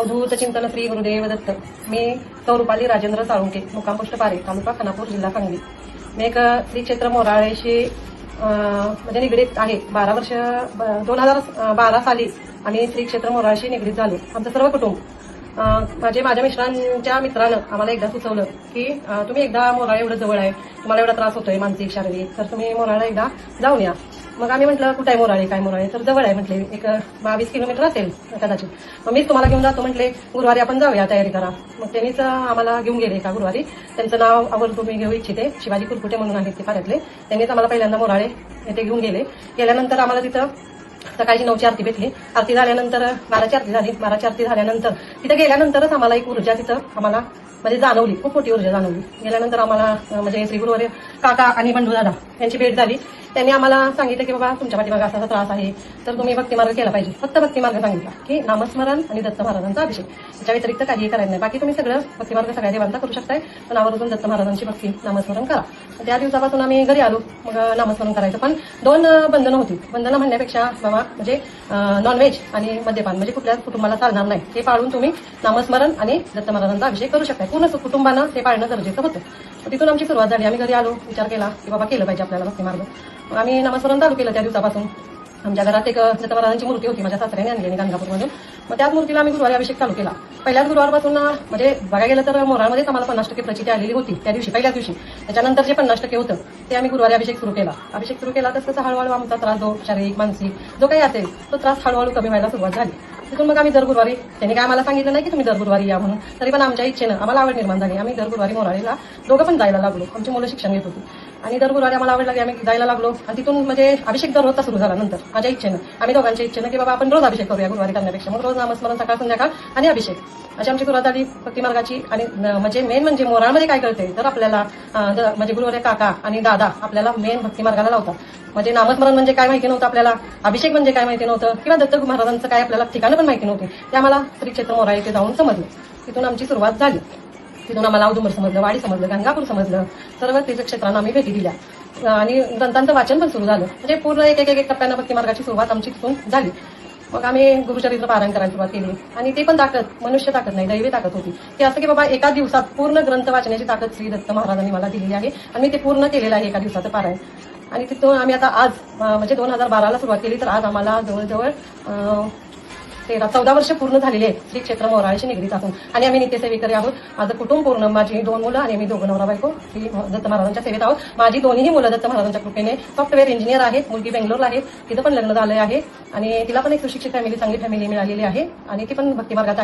अवधूत चिंतन श्री गुरुदेव दत्त. मी सौरुपाली राजेंद्र साळुंके मुक्काम पोस्ट पारे तालुका खानापूर जिल्हा सांगली. मी एक श्री क्षेत्र मोराळेशी म्हणजे निगडीत आहे. बारा वर्ष दोन हजार बारा साली आम्ही श्री क्षेत्र मोराळशी निगडीत झालो. आमचं सर्व कुटुंब माझे माझ्या मिस्टरांच्या मित्रानं आम्हाला एकदा सुचवलं की तुम्ही एकदा मोराळा एवढं जवळ आहे. तुम्हाला एवढा त्रास होतोय मानसिक शारीरिक. तर तुम्ही मोराळा एकदा जाऊन या. मग आम्ही म्हटलं कुठे आहे मोराळे? काय मोराळे? तर जवळ आहे म्हटले एक बावीस किलोमीटर असेल कदाचित. मग मीच तुम्हाला घेऊन जातो म्हटले गुरुवारी आपण जाऊया तयारी करा. मग त्यांनीच आम्हाला घेऊन गेले एका गुरुवारी. त्यांचं नाव आवर्जून मी घेऊ इच्छिते शिवाजी कुरकुटे म्हणून आहेत ते फारतले त्यांनीच आम्हाला पहिल्यांदा मोराळे येथे घेऊन गेले. गेल्यानंतर आम्हाला तिथं सकाळची नऊची आरती भेटली. आरती झाल्यानंतर बाराची आरती झाली. बाराची आरती झाल्यानंतर तिथे गेल्यानंतरच आम्हाला एक ऊर्जा तिथं आम्हाला म्हणजे जाणवली खूप मोठी ऊर्जा जाणवली. गेल्यानंतर आम्हाला म्हणजे श्री गुरुवारी काका आणि बंधू दादा यांची भेट झाली. त्यांनी आम्हाला सांगितलं की बाबा तुमच्या पाठीमागे असा त्रास आहे तर तुम्ही भक्तिमार्ग केला पाहिजे. फक्त भक्तिमार्ग सांगितला की नामस्मरण आणि दत्त महाराजांचा अभिषेक. त्याच्या व्यतिरिक्त काहीही करायचं नाही. बाकी तुम्ही सगळं भक्तिमार्ग सगळ्या देवांचा करू शकताय. पण आवर्जून दत्त महाराजांची भक्ती नामस्मरण करा. त्या दिवसापासून आम्ही घरी आलो. मग नामस्मरण करायचं. पण दोन बंधनं होती. बंधनं म्हणण्यापेक्षा बाबा म्हणजे नॉनव्हेज आणि मद्यपान म्हणजे कुठल्याच कुटुंबाला चालणार नाही. ते पाळून तुम्ही नामस्मरण आणि दत्त महाराजांचा अभिषेक करू शकताय. पूर्ण कुटुंबानं ते पाळणं गरजेचं होतं. तिथून आमची सुरुवात झाली. आम्ही घरी आलो विचार केला की बाबा केलं पाहिजे आपल्याला भक्तिमार्ग मग आम्ही नामस्मरण चालू केलं त्या दिवसापासून. आमच्या घरात एक दत्त महाराजांची मूर्ती होती माझ्या सासऱ्याने आणलेली गाणगापूरमधून. मग त्याच मूर्तीला आम्ही गुरुवारी अभिषेक चालू केला. पहिल्याच गुरुवारपासून म्हणजे बघायला गेलं तर मोराळमध्येच आम्हाला पन्नास टक्के प्रचिती आलेली होती त्या दिवशी पहिल्याच दिवशी. त्याच्यानंतर जे पन्नास टक्के होतं ते आम्ही गुरुवारी अभिषेक सुरू केला. अभिषेक सुरू केला तर तसं हळूहळू आमचा त्रास जो शारीरिक मानसिक जो काही असेल तो त्रास हळूहळू कमी व्हायला सुरुवात झाली. तिथून मग आम्ही दर गुरुवारी त्यांनी काय आम्हाला सांगितलं नाही की तुम्ही दर गुरुवारी या म्हणून. तरी पण आमच्या इच्छेनं आम्हाला आवड निर्माण झाली. आम्ही दर गुरुवारी मोराळीला दोघं पण जायला लागलो. आमची मुलं शिक्षण घेत होती. आणि दर गुरुवारी आम्हाला आवड लागली आम्ही जायला लागलो. आणि तिथून म्हणजे अभिषेक दर रोजचा सुरू झाला नंतर माझ्या इच्छेनं आम्ही दोघांच्या इच्छेनं की बाबा आपण रोज अभिषेक करूया गुरुवारी करण्यापेक्षा. मग रोज नामस्मरण सकाळ संध्याकाळ आणि अभिषेक. अशी आमची सुरुवात झाली भक्तिमार्गाची. आणि म्हणजे मेन म्हणजे मोराळमध्ये काय करते तर आपल्याला द- म्हणजे गुरुवारी काका आणि दादा आपल्याला मेन भक्तिमार्गाला लावतात. म्हणजे नामस्मरण म्हणजे काय माहिती नव्हतं आपल्याला? अभिषेक म्हणजे काय माहिती नव्हतं? किंवा दत्त महाराजांचं काय आपल्याला ठिकाणं पण माहिती नव्हती? ते आम्हाला श्री क्षेत्र मोरा जाऊन समजलं. तिथून आमची सुरुवात झाली. तिथून आम्हाला औदुंबर समजलं वाडी समजलं गंगापूर समजलं सर्व तीर्थक्षेत्रांना आम्ही भेटी दिल्या. आणि ग्रंथांचं वाचन पण सुरू झालं. म्हणजे पूर्ण एक एक एक टप्प्यानं भक्तिमार्गाची सुरुवात आमची तिथून झाली. मग आम्ही गुरुचरित्र पारायण करायला सुरुवात केली. आणि ते पण ताकद मनुष्य ताकद नाही दैवी ताकद होती. की असं की बाबा एका दिवसात पूर्ण ग्रंथ वाचण्याची ताकद श्री दत्त महाराजांनी मला दिलेली आहे. आणि मी ते पूर्ण केलेलं आहे एका दिवसाचं पारायण. आणि तिथून आम्ही आता आज म्हणजे दोन हजार बाराला सुरुवात केली तर आज आम्हाला जवळजवळ तेरा चौदा वर्ष पूर्ण झालेले आहेत श्री क्षेत्र मोराळ्याशी निगडीत असून आणि आम्ही नित्यसेवेकरी आहोत. माझं कुटुंब पूर्ण माझी दोन मुलं आणि मी दोघं नवरा बायको. श्री दत्त महाराजांच्या सेवेत आहोत. माझी दोन्ही मुलं दत्त महाराजांच्या कृपेने सॉफ्टवेअर इंजिनियर आहेत. मुलगी बेंगलोरला आहे. तिथं पण लग्न झालं आहे. आणि तिला पण एक सुशिक्षित फॅमिली चांगली फॅमिली मिळालेली आहे. आणि ती पण भक्तिमार्गात आहे.